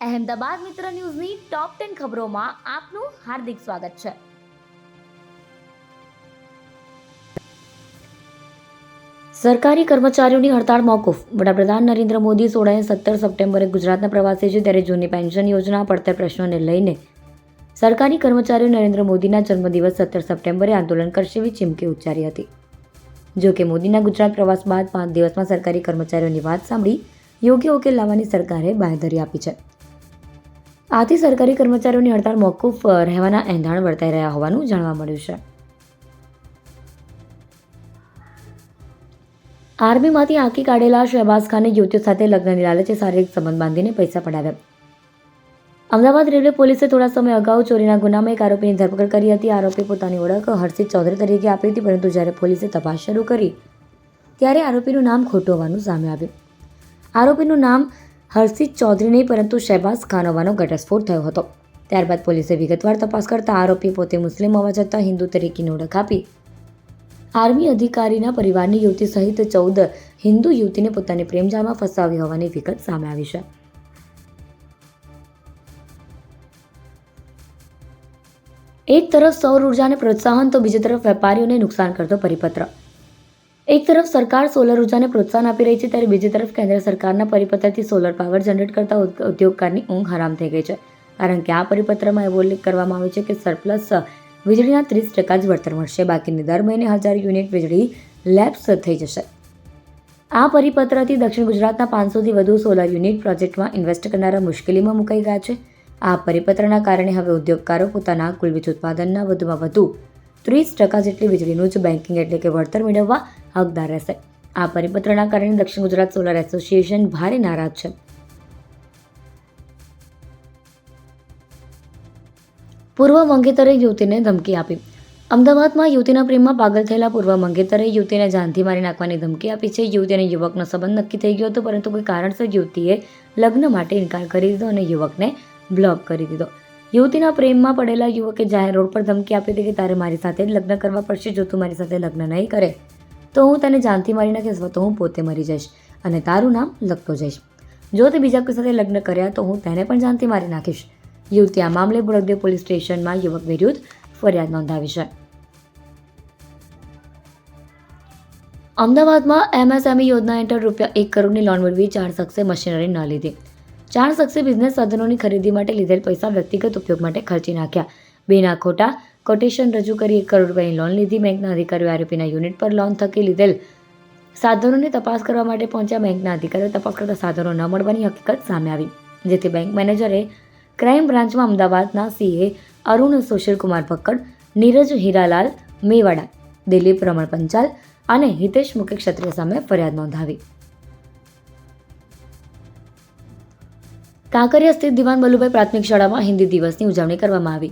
અહેમદાબાદ મિત્ર ન્યૂઝની top ten ખબરોમાં આપનું હાર્દિક સ્વાગત છે. સરકારી કર્મચારીઓની હડતાળ મોકૂફ. વડાપ્રધાન નરેન્દ્ર મોદી સોળાએ સત્તર સપ્ટેમ્બરે ગુજરાતના પ્રવાસે છે ત્યારે જૂની પેન્શન યોજના પડતર પ્રશ્નોને લઈને સરકારી કર્મચારીઓ નરેન્દ્ર મોદીના જન્મદિવસ સત્તર સપ્ટેમ્બરે આંદોલન કરશે એવી ચીમકી ઉચ્ચારી હતી. જો કે મોદીના ગુજરાત પ્રવાસ બાદ પાંચ દિવસમાં સરકારી કર્મચારીઓની વાત સાંભળી યોગ્ય ઉકેલ લાવવાની સરકારે બાંયધરી આપી છે. આથી સરકારી કર્મચારીઓની હડતાળ મોકૂફ રહેવાના એંધાણ વર્તાઈ રહ્યા હોવાનું જાણવા મળ્યું છે. આર્મીમાંથી આંકી કાઢેલા શહેબાઝ ખાને યુવતીઓ સાથે લગ્નની લાલચે શારીરિક સંબંધ બાંધીને પૈસા પડાવ્યા. અમદાવાદ રેલવે પોલીસે થોડા સમય અગાઉ ચોરીના ગુનામાં એક આરોપીની ધરપકડ કરી હતી. આરોપી પોતાની ઓળખ હર્ષિત ચૌધરી તરીકે આપી હતી, પરંતુ જ્યારે પોલીસે તપાસ શરૂ કરી, ત્યારે આરોપીનું નામ ખોટું હોવાનું સામે આવ્યું. આરોપીનું નામ હર્ષિત ચૌધરી નહીં, પરંતુ શહેબાઝ ખાન હોવાનો ઘટસ્ફોટ થયો હતો. ત્યારબાદ પોલીસે વિગતવાર તપાસ કરતા આરોપી પોતે મુસ્લિમ હોવા છતાં હિન્દુ તરીકેની ઓળખ આપી. આર્મી અધિકારીના પરિવારની યુવતી સહિત ચૌદ હિન્દુ યુવતીને પોતાની પ્રેમજાળમાં ફસાવી હોવાની વિગત સામે આવી છે. એક તરફ સૌર ઉર્જાને પ્રોત્સાહન, તો બીજી તરફ વેપારીઓને નુકસાન કરતો પરિપત્ર. એક તરફ સરકાર સોલર ઉર્જાને પ્રોત્સાહન આપી રહી છે, ત્યારે બીજી તરફ કેન્દ્ર સરકારના પરિપત્રથી સોલર પાવર જનરેટ કરતા ઉદ્યોગકારની ઊંઘ હરામ થઈ ગઈ છે. કારણ કે આ પરિપત્રમાં એવો ઉલ્લેખ કરવામાં આવ્યો છે કે સરપ્લસ વીજળીના ત્રીસ ટકા જ વળતર મળશે, બાકીની દર મહિને હજાર યુનિટ વીજળી લેપ્સ થઈ જશે. આ પરિપત્રથી દક્ષિણ ગુજરાતના પાંચસોથી વધુ સોલર યુનિટ પ્રોજેક્ટમાં ઇન્વેસ્ટ કરનારા મુશ્કેલીમાં મુકાઈ ગયા છે. આ પરિપત્રના કારણે હવે ઉદ્યોગકારો પોતાના કુલ વીજ ઉત્પાદનના વધુમાં વધુ ત્રીસ ટકા જેટલી વીજળીનું જ બેન્કિંગ એટલે કે વળતર મેળવવા હકદાર રહેશે. આ પરિપત્રના કારણે દક્ષિણ ગુજરાત સોલર એસોસિએશન ભારે નારાજ છે. પૂર્વ મંગેતરે યુવતીને ધમકી આપી. અમદાવાદમાં યુવતીના પ્રેમમાં પાગલ થયેલા પૂર્વ મંગેતરે યુવતીને જાનથી મારી નાખવાની ધમકી આપી છે. યુવતી અને યુવકનો સંબંધ નક્કી થઈ ગયો હતો, પરંતુ કોઈ કારણસર યુવતીએ લગ્ન માટે ઇનકાર કરી દીધો અને યુવકને બ્લોક કરી દીધો. યુવતીના પ્રેમમાં પડેલા યુવકે જાહેર રોડ પર ધમકી આપી હતી કે તારે મારી સાથે જ લગ્ન કરવા પડશે જો તું મારી સાથે લગ્ન નહીં કરે. તો હું તને જાનથી મારી નાખીશ તો હું પોતે મરી જઈશ અને તારું નામ લખતો જઈશ. જો તે બીજા કોઈ સાથે લગ્ન કર્યા, તો હું તેને પણ જાનથી મારી નાખીશ. યુવતી આ મામલે બળદેવ પોલીસ સ્ટેશનમાં યુવક વિરુદ્ધ ફરિયાદ નોંધાવી છે. અમદાવાદમાં એમએસએમઈ યોજના હેઠળ રૂપિયા એક કરોડની લોન મેળવી ચાર શખ્સે મશીનરી ન લીધી. ચાર શખ્સે બિઝનેસ સાધનોની ખરીદી માટે લીધેલ પૈસા વ્યક્તિગત ઉપયોગ માટે ખર્ચી નાખ્યા. બેના ખોટા કોટેશન રજૂ કરી એક કરોડ રૂપિયાની લોન લીધી. બેંકના અધિકારીઓ આરોપીના યુનિટ પર લોન થકી લીધેલ સાધનોની તપાસ કરવા માટે પહોંચ્યા. બેંકના અધિકારીઓ તપાસ કરતા સાધનો ન મળવાની હકીકત સામે આવી, જેથી બેંક મેનેજરે ક્રાઇમ બ્રાન્ચમાં અમદાવાદના સીએ અરુણ સુશીલકુમાર ભક્કડ, નીરજ હીરાલાલ મેવાડા, દિલીપ રમણ પંચાલ અને હિતેશ મુકે ક્ષત્રિય સામે ફરિયાદ નોંધાવી. કાંકરિયા સ્થિત દિવાન બલ્લુભાઈ પ્રાથમિક શાળામાં હિન્દી દિવસની ઉજવણી કરવામાં આવી.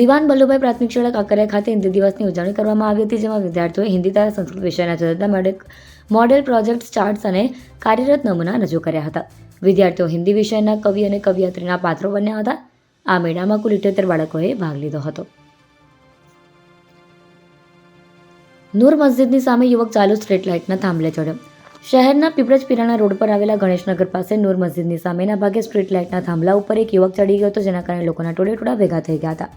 દિવાન બલ્લુભાઈ પ્રાથમિક શાળા કાંકરિયા ખાતે હિન્દી દિવસની ઉજવણી કરવામાં આવી હતી, જેમાં વિદ્યાર્થીઓએ હિન્દી તથા સંસ્કૃત વિષયના જુદા જુદા મોડેલ પ્રોજેક્ટ ચાર્ટ્સ અને કાર્યરત નમૂના રજૂ કર્યા હતા. વિદ્યાર્થીઓ હિન્દી વિષયના કવિ અને કવિયત્રીના પાત્રો બન્યા હતા. આ મેળામાં કુલ ઇઠ્યોતેર બાળકોએ ભાગ લીધો હતો. નૂર મસ્જિદની સામે યુવક ચાલુ સ્ટ્રીટ લાઇટના થાંભલે ચડ્યો. શહેરના પીપળજ પીરાણા રોડ પર આવેલા ગણેશનગર પાસે નૂર મસ્જિદની સામેના ભાગે સ્ટ્રીટ લાઇટના થાંભલા ઉપર એક યુવક ચડી ગયો હતો, જેના કારણે લોકોના ટોળે ટોળા ભેગા થઈ ગયા હતા.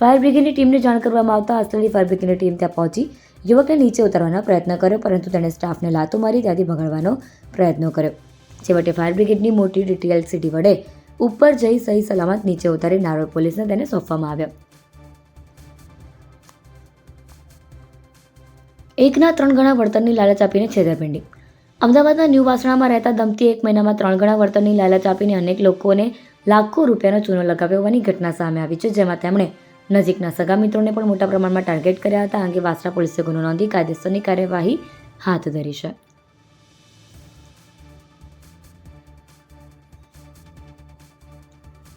ફાયર બ્રિગેડની ટીમને જાણ કરવામાં આવતા આસલી ફાયર બ્રિગેડની ટીમ ત્યાં પહોંચી. યુવકને નીચે ઉતારવાનો પ્રયત્ન કર્યો, પરંતુ તેણે સ્ટાફને લાતો મારી ત્યાંથી ભગાડવાનો પ્રયત્ન કર્યો. છેવટે ફાયર બ્રિગેડની મોટી ડિટેલ સિટી વડે ઉપર જઈ સહી સલામત નીચે ઉતારી નારોલ પોલીસને તેને સોંપવામાં આવ્યો. એકના ત્રણ ગણા વળતરની લાલચ આપીને છેતરપિંડી. અમદાવાદના ન્યૂ વાસણામાં રહેતા દંપતી એક મહિનામાં ત્રણ ગણા વળતરની લાલચ આપીને અનેક લોકોને લાખો રૂપિયાનો ચૂનો લગાવ્યો હોવાની ઘટના સામે આવી છે, જેમાં તેમણે નજીકના સગા મિત્રોને પણ મોટા પ્રમાણમાં ટાર્ગેટ કર્યા હતા. અંગે વાસણા પોલીસે ગુનો નોંધી કાયદેસરની કાર્યવાહી હાથ ધરી છે.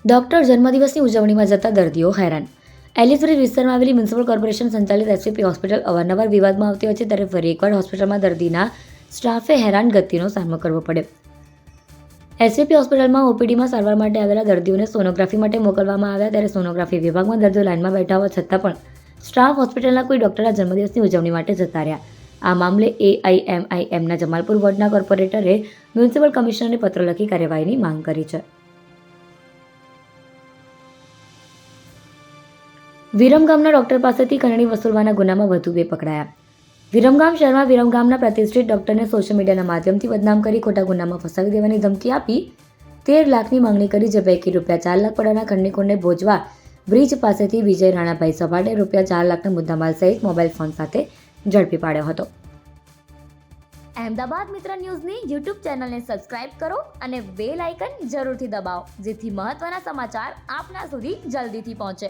ડોક્ટર જન્મદિવસની ઉજવણીમાં જતા દર્દીઓ હેરાન એલિસબ્રિજ વિસ્તારમાં આવેલી મ્યુનિસિપલ કોર્પોરેશન સંચાલિત એસવીપી હોસ્પિટલ અવારનવાર વિવાદમાં આવતી હોય છે ત્યારે ફરી એકવાર હોસ્પિટલમાં દર્દીના સ્ટાફે હેરાન ગતિનો સામનો કરવો પડે એસવીપી હોસ્પિટલમાં ઓપીડીમાં સારવાર માટે આવેલા દર્દીઓને સોનોગ્રાફી માટે મોકલવામાં આવ્યા ત્યારે સોનોગ્રાફી વિભાગમાં દર્દીઓ લાઇનમાં બેઠા હોવા છતાં પણ સ્ટાફ હોસ્પિટલના કોઈ ડોક્ટરના જન્મદિવસની ઉજવણી માટે જતા રહ્યા. આ મામલે એઆઈએમઆઈએમના જમાલપુર વોર્ડના કોર્પોરેટરે મ્યુનિસિપલ કમિશનરને પત્ર લખી કાર્યવાહીની માંગ કરી છે. વિરમગામના ડોક્ટર પાસેથી ખંડણી વસૂલવાના ગુનામાં વધુ બે પકડાયા. વિરમગામ શહેરમાં વિરમગામના પ્રતિષ્ઠિત ડોક્ટરને સોશિયલ મીડિયાના માધ્યમથી બદનામ કરી ખોટા ગુનામાં ફસાવી દેવાની ધમકી આપી તેર લાખની માંગણી કરી જે પૈકી રૂપિયા ચાર લાખ પડવાના ખંડણીખોરને ભોજવા બ્રિજ પાસેથી વિજય રાણાભાઈ સભાડે રૂપિયા ચાર લાખના મુદ્દામાલ સહિત મોબાઈલ ફોન સાથે ઝડપી પાડ્યો હતો. અહેમદાબાદ મિત્ર ન્યૂઝની યુટ્યુબ ચેનલને સબસ્ક્રાઇબ કરો અને બેલ આઇકન જરૂરથી દબાવો, જેથી મહત્ત્વના સમાચાર આપના સુધી જલ્દીથી પહોંચે.